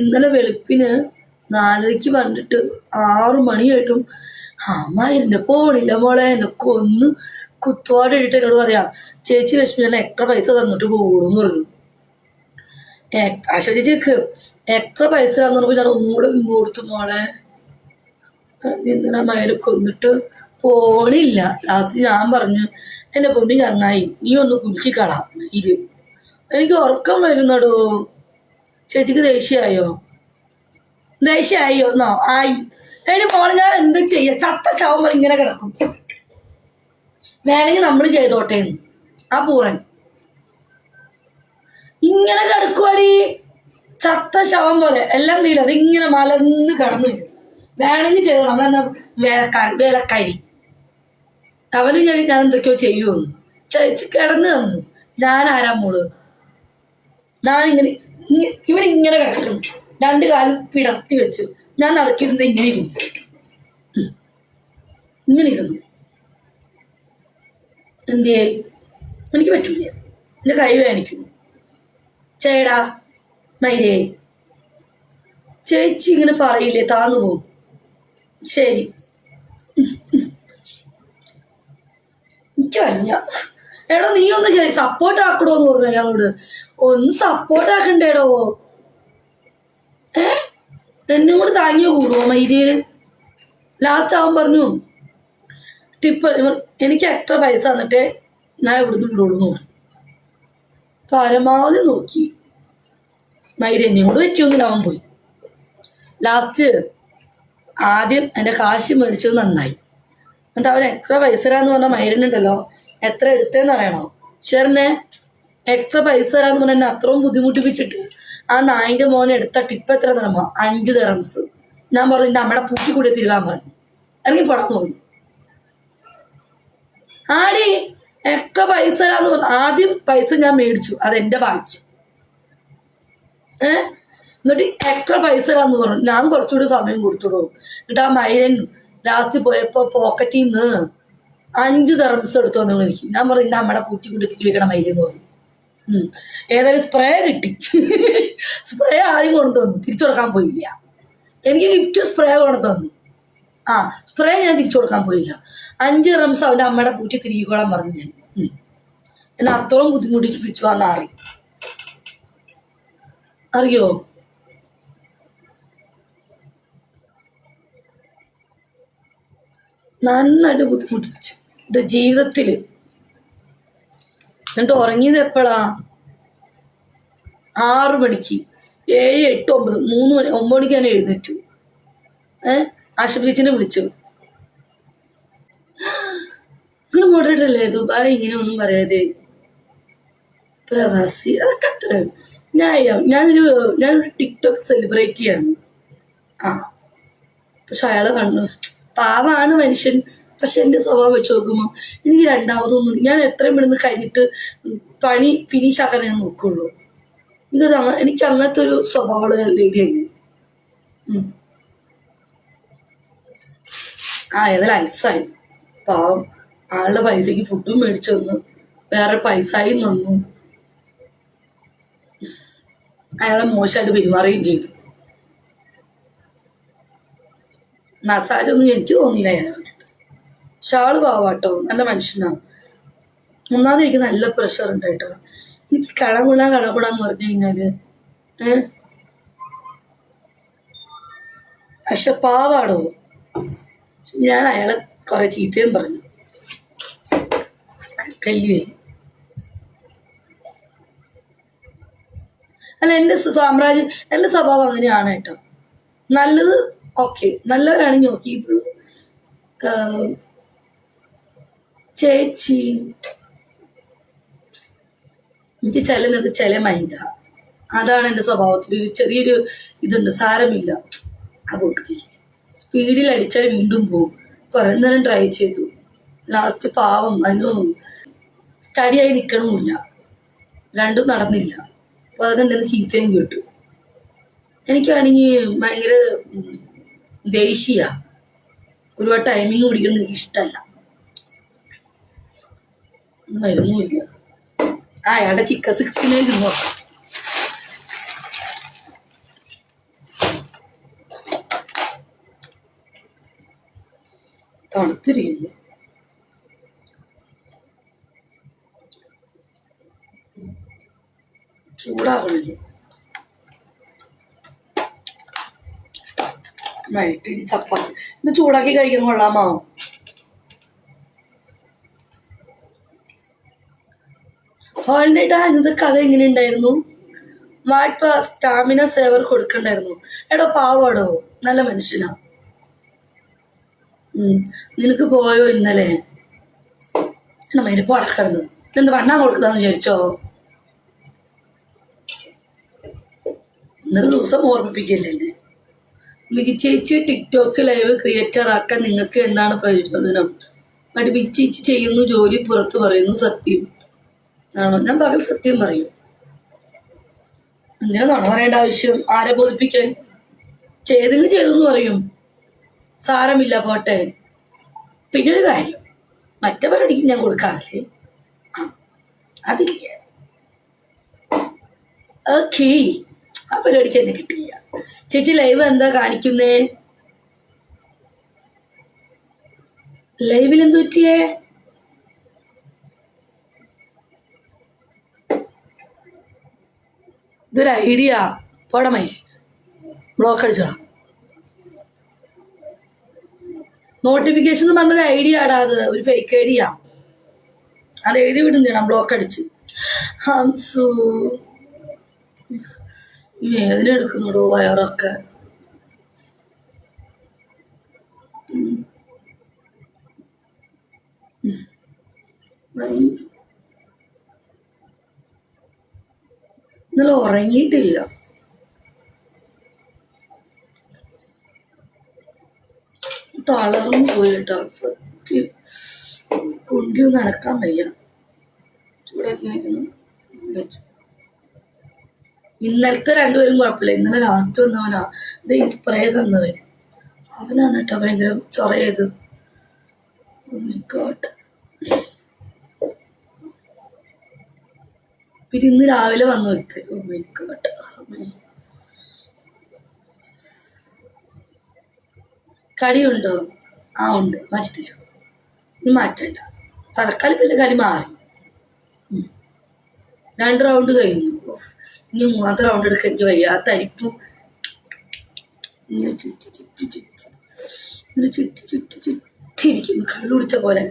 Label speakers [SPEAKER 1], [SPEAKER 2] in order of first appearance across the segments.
[SPEAKER 1] ഇന്നലെ വെളുപ്പിന് നാലരയ്ക്ക് പറഞ്ഞിട്ട് ആറു മണിയായിട്ടും അമ്മായിരന്റെ പോണില്ല മോളെ എന്നെ കൊന്ന് ഇട്ടിട്ട് എന്നോട് പറയാം ചേച്ചി ലക്ഷ്മി ഞാൻ എത്ര പൈസ തന്നിട്ട് പോകണമെന്ന് പറഞ്ഞു. അശ്വതി ചേക്ക്. എത്ര പൈസ തന്നപ്പോൾ ഞാൻ ഒന്നുകൂടെ കൊടുത്തു മോളെ. നിന്നെ മയനെ കൊന്നിട്ട് പോണില്ല? ലാസ്റ്റ് ഞാൻ പറഞ്ഞു എന്റെ പൊണ്ണി ചങ്ങായി നീ ഒന്ന് കുലുക്കിക്കളാം ഇത് എനിക്ക് ഉറക്കം വരുന്നടോ. ചേച്ചിക്ക് ദേഷ്യമായോ ദേഷ്യമായോ എന്നോ? ആയി. എടി മോളെ ഞാൻ എന്ത് ചെയ്യാ. ചത്ത ചാവുമ്പോൾ ഇങ്ങനെ കിടക്കും. വേണമെങ്കിൽ നമ്മൾ ചെയ്തോട്ടെ. ആ പൂറൻ. ഇങ്ങനെ കിടക്കുവാടി. ചത്ത ശവം പോലെ. എല്ലാം വീട് അതിങ്ങനെ മലന്ന് കിടന്നു. വേണമെങ്കിൽ ചെയ്തോ. നമ്മളെന്താ വേലക്കാരി വേലക്കാരി. അവനും ഞാൻ ഞാൻ എന്തൊക്കെയോ ചെയ്യുമെന്ന്. ചേച്ചി കിടന്നു തന്നു ഞാൻ ആരാ മോൾ? ഇങ്ങ- ഇവൻ ഇങ്ങനെ കിടക്കും. രണ്ട് കാലം പിടർത്തി വെച്ച്. ഞാൻ നടക്കിരുന്ന ഇങ്ങനെ ഇരുന്നു. ഇങ്ങനെ ഇരുന്നു എന്തേ എനിക്ക് പറ്റൂല. എന്റെ കൈ വേദനിക്കും ചേടാ മൈരേ. ചേച്ചി ഇങ്ങനെ പറയില്ലേ താന്നു പോകും. ശരി. എനിക്ക് വയ്യ. എടോ നീ ഒന്ന് സപ്പോർട്ട് ആക്കണോന്ന് പറഞ്ഞു അയാളോട്. ഒന്ന് സപ്പോർട്ട് ആക്കണ്ടേടോ? ഏ? എന്നും കൂടെ താങ്ങിയ കൂടുവോ മൈര് ലാസ്റ്റ് അവൻ പറഞ്ഞു ടിപ്പ് എനിക്ക് എക്സ്ട്രാ പൈസ തന്നിട്ടേ ഞാൻ ഇവിടുന്ന് പറഞ്ഞു പരമാവധി നോക്കി. മൈര് എന്നെ കൂടെ പറ്റിയൊന്നുമില്ല അവൻ പോയി. ലാസ്റ്റ് ആദ്യം എന്റെ കാശ് മേടിച്ചത് നന്നായി. എന്നിട്ട് അവൻ എക്സ്ട്രാ പൈസ തരാന്ന് പറഞ്ഞ മൈരനുണ്ടല്ലോ എത്ര എടുത്തേന്ന് അറിയണോ? ഷെറിനെ എക്സ്ട്രാ പൈസ തരാന്ന് പറഞ്ഞ അത്രയും ബുദ്ധിമുട്ടിപ്പിച്ചിട്ട് ആ നായിന്റെ മോൻ എടുത്ത ടിപ്പ് എത്ര തരമോ അഞ്ച് തെറംസ് ഞാൻ പറഞ്ഞു എന്റെ അമ്മയുടെ പൂക്കി കൂടി തിരുതാൻ പറഞ്ഞു. ഇറങ്ങി പോടാൻ തോന്നി ആടി എത്ര പൈസ തരാന്ന് പറഞ്ഞു. ആദ്യം പൈസ ഞാൻ മേടിച്ചു. അതെന്റെ ഭാഗ്യം. ഏ? എന്നിട്ട് എത്ര പൈസ തരാന്ന് പറഞ്ഞു. ഞാൻ കുറച്ചുകൂടി സമയം കൊടുത്തുള്ളൂ എന്നിട്ട് ആ മൈലൻ ലാസ്റ്റ് പോയപ്പോ പോക്കറ്റിൽ നിന്ന് അഞ്ച് തെറംസ് എടുത്തു വന്നു എനിക്ക്. ഞാൻ പറഞ്ഞു എന്റെ അമ്മയുടെ പൂറ്റി കൊണ്ട് തിരി വെക്കണം മൈലെന്ന് പറഞ്ഞു. ഏതായാലും സ്പ്രേ കിട്ടി. സ്പ്രേ ആദ്യം കൊണ്ടു തന്നു. തിരിച്ചു കൊടുക്കാൻ പോയില്ല. എനിക്ക് ഗിഫ്റ്റ് സ്പ്രേ കൊണ്ടു തന്നു. ആ സ്പ്രേ ഞാൻ തിരിച്ചു കൊടുക്കാൻ പോയില്ല. അഞ്ച് റംസ് അവന്റെ അമ്മയുടെ പൂറ്റി തിരികെക്കോളാൻ പറഞ്ഞു ഞാൻ. എന്നെ അത്രയും ബുദ്ധിമുട്ടിപ്പിച്ചു ആ നാറി. അറിയോ? നന്നായിട്ട് ബുദ്ധിമുട്ടിപ്പിച്ചു. ഇത് ജീവിതത്തിൽ എന്നിട്ട് ഉറങ്ങിയത് എപ്പോഴാ ആറു മണിക്ക്. ഏഴ് എട്ട് ഒമ്പത് മൂന്ന് മണി ഒമ്പത് മണിക്ക് ഞാൻ എഴുന്നേറ്റു. ഏഹ് ആശുപത്രിച്ചിനെ വിളിച്ചു. നിങ്ങൾ മോഡറേറ്റർ ദുബായ് ഇങ്ങനെ ഒന്നും പറയാതെ. പ്രവാസി. അതൊക്കെ അത്ര. ന്യായം ഞാനൊരു ഞാനൊരു ടിക്ടോക്ക് സെലിബ്രേറ്റ് ചെയ്യാണ് ആ. പക്ഷെ അയാളെ കണ്ടു. പാവാണ് മനുഷ്യൻ. പക്ഷെ എന്റെ സ്വഭാവം വെച്ച് നോക്കുമ്പോൾ എനിക്ക് രണ്ടാമതൊന്നും ഞാൻ എത്രയും പെട്ടെന്ന് കഴിഞ്ഞിട്ട് പണി ഫിനിഷ് ആക്കാൻ ഞാൻ നോക്കുള്ളൂ. ഇതൊരു എനിക്ക് അങ്ങനത്തെ ഒരു സ്വഭാവമുള്ള ലേഡിയാണ്. ആ ഏതായാലും ഐസായി പാവം. ആളുടെ പൈസക്ക് ഫുഡും മേടിച്ചു തന്നു. വേറെ പൈസയും തന്നു. അയാളെ മോശമായിട്ട് പെരുമാറുകയും ചെയ്തു. മസാജ് ഒന്നും എനിക്ക് തോന്നിയില്ല അയാൾ ആൾ പാവാട്ടോ നല്ല മനുഷ്യനാണ് ഒന്നാമത് എനിക്ക് നല്ല പ്രഷർ ഉണ്ട് കേട്ടോ. എനിക്ക് കളകുണ കളകുണ എന്ന് പറഞ്ഞു കഴിഞ്ഞാൽ ഏഹ് പക്ഷെ പാവാടോ? ഞാൻ അയാളെ കുറെ ചീത്തയും പറഞ്ഞു. കല്ല് അല്ല എന്റെ സാമ്രാജ്യം എന്റെ സ്വഭാവം അങ്ങനെയാണ് കേട്ടോ. നല്ലത് ഓക്കെ. നല്ലവരാണെങ്കിൽ ഓക്കെ. ചേച്ചി. എനിക്ക് ചില നേരത്ത് ചില മൈൻഡാ അതാണ് എന്റെ സ്വഭാവത്തിൽ ഒരു ചെറിയൊരു ഇതുണ്ട് സാരമില്ല. അങ്ങോട്ടില്ല സ്പീഡിൽ അടിച്ചാൽ വീണ്ടും പോകും. കുറേ നേരം ട്രൈ ചെയ്തു. ലാസ്റ്റ് പാവം അതിന് സ്റ്റഡിയായി നിൽക്കണമില്ല രണ്ടും നടന്നില്ല. അപ്പോൾ തന്നെ ചീത്തയും കേട്ടു. എനിക്കാണെങ്കിൽ ഭയങ്കര ദേഷ്യ. ഒരുപാട് ടൈമിങ് പിടിക്കുന്നത് എനിക്ക് ഇഷ്ടമല്ല മരുന്നില്ല ആ അയാളുടെ ചിക്കൻ സിക്സ്റ്റിനേ തിന്നു തണുത്തിരിക്കുന്നു. ചൂടാകണില്ല നൈറ്റ് ചപ്പാത്തി. ഇത് ചൂടാക്കി കഴിക്കുന്ന കൊള്ളാമോ ഹോളിഡേട്ടാ ഇന്നത്തെ കഥ എങ്ങനെ ഉണ്ടായിരുന്നു സ്റ്റാമിന സേവർ കൊടുക്കണ്ടായിരുന്നു. എടോ പാവാടോ? നല്ല മനുഷ്യനാ. നിനക്ക് പോയോ ഇന്നലെ? എന്നെ മരുപ്പ് അടക്കരുത് എന്ത് വണ്ണാൻ കൊടുക്കുന്നതെന്ന് വിചാരിച്ചോ? ഇന്നത്തെ ദിവസം ഓർമ്മിപ്പിക്കില്ലേ എന്നെ? വിജി ചേച്ചി ടിക്ടോക്ക് ലൈവ് ക്രിയേറ്റർ ആക്കാൻ നിങ്ങൾക്ക് എന്താണ് പ്രയോജനം? മടി വിജി ചേച്ചി ചെയ്യുന്നു ജോലി പുറത്ത് പറയുന്നു സത്യം. ആണോ? ഞാൻ പകൽ സത്യം പറയൂ. എന്തിനാ നുണ പറയേണ്ട ആവശ്യം? ആരെ ബോധിപ്പിക്കാൻ? ചെയ്തെങ്കിൽ ചെയ്തെന്ന് പറയും. സാരമില്ല പോട്ടെ. പിന്നെ ഒരു കാര്യം. മറ്റേ ഞാൻ കൊടുക്കാറില്ലേ? ആ അതില്ല ഓക്കേ ആ പരിപാടിക്ക് എന്നെ കിട്ടില്ല. ചേച്ചി ലൈവ് എന്താ കാണിക്കുന്നേ? ലൈവിൽ എന്തു പറ്റിയേ? ഇതൊരു ഐഡിയ പോടമയിൽ ബ്ലോക്ക് അടിച്ചോളാം നോട്ടിഫിക്കേഷൻ എന്ന് പറഞ്ഞൊരു ഐഡിയ ആടാ അത്. ഒരു ഫേക്ക് ഐഡിയ അത് എഴുതി വിടുന്നതാണ് ബ്ലോക്ക് അടിച്ച്. ഹംസു. വേദന എടുക്കുന്നുടോ വയറൊക്കെ? ഉം. ഉം. വയ്യ. ഇന്നലെ ഉറങ്ങിയിട്ടില്ല. തളർന്നു പോയിട്ടോ സത്യം. കൊണ്ടു നനക്കാൻ വയ്യ. ചൂടൊക്കെ. ഇന്നലത്തെ രണ്ടുപേരും കുഴപ്പമില്ല. ഇന്നലെ ലാസ്റ്റ് വന്നവനാ. ഇത് ഈ സ്പ്രേ തന്നവൻ. അവനാണ് കേട്ടോ ഭയങ്കര ചൊറയത് Oh പിന്നെ ഇന്ന് രാവിലെ വന്നു God. അമ്മേ. കടിയുണ്ടോ? ആ ഉണ്ട്. മാറ്റി തരൂ ഇനി മാറ്റണ്ട. തൽക്കാലം പിന്നെ കടി മാറി. രണ്ട് റൗണ്ട് കഴിഞ്ഞു. ഇനി മൂന്നാമത്തെ റൗണ്ട് എടുക്കാൻ എനിക്ക് വയ്യ ആ തരിപ്പും ചുറ്റി ചുറ്റി ചുറ്റി ഇങ്ങനെ ചുറ്റി ചുറ്റി ചുറ്റിയിരിക്കുന്നു കള്ളു പോലെ.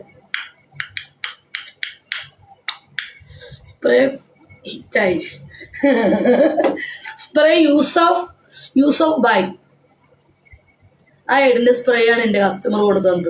[SPEAKER 1] സ്പ്രേ ഹിറ്റായി. Spray use of use of by ആ എഡിന്റെ സ്പ്രേ ആണ് എന്റെ കസ്റ്റമർ കൊടുത്തത്.